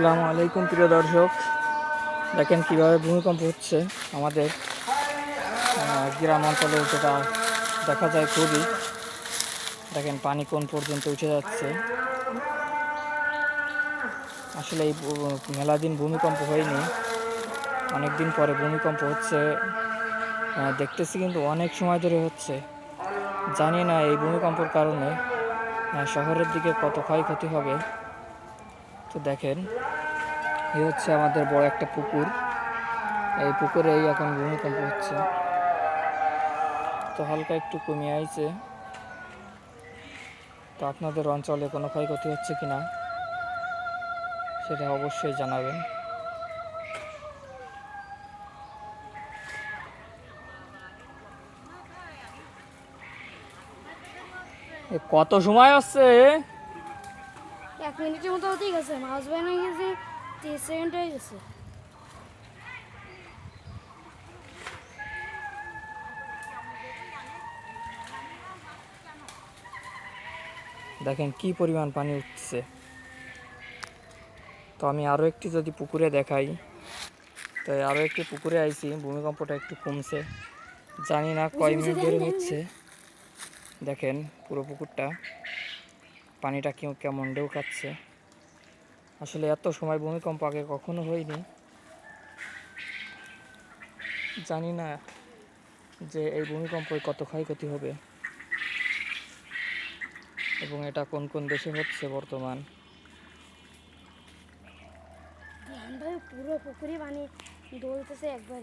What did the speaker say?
আসসালামু আলাইকুম, প্রিয় দর্শক। দেখেন কীভাবে ভূমিকম্প হচ্ছে আমাদের গ্রাম অঞ্চলে যেটা দেখা যায় খুবই। দেখেন পানি কোন পর্যন্ত উঠে যাচ্ছে। আসলে এই মেলা দিন ভূমিকম্প হয়নি। অনেক দিন পরে ভূমিকম্প হচ্ছে। দেখতেছি কিন্তু অনেক সময় ধরে হচ্ছে। জানি না এই ভূমিকম্পের কারণে শহরের দিকে কত ক্ষয়ক্ষতি হবে। তো দেখেন, এই হচ্ছে আমাদের বড় একটা পুকুর। এই পুকুরেই এখন ভূমিকম্প হচ্ছে। তো হালকা একটু কমে আইছে। তো আপনাদের অঞ্চলে কোনো ক্ষয়ক্ষতি হচ্ছে কি না সেটা অবশ্যই জানাবেন। এ কত সময় হচ্ছে? এক মিনিটের মতো হতেই গেছে মাছ বানিয়ে গেছে তিরিশ সেকেন্ড হয়ে গেছে। দেখেন কি পরিমাণ পানি উঠছে। তো আমি আরও একটি যদি পুকুরে দেখাই তো আরও একটি পুকুরে আইছি ভূমিকম্পটা একটু কমছে। জানি না কয় মিনিট ধরে হচ্ছে। দেখেন পুরো পুকুরটা। পানিটা কেউ কেমন ঢেউ খাচ্ছে। আসলে এত সময় ভূমিকম্প আগে কখনো হয়নি। জানি না যে এই ভূমিকম্পে কত ক্ষয়ক্ষতি হবে। এবং এটা কোন কোন দেশে হচ্ছে বর্তমান। পুরো পুকুরে পানি দৌড়তেছে আল্লাহ।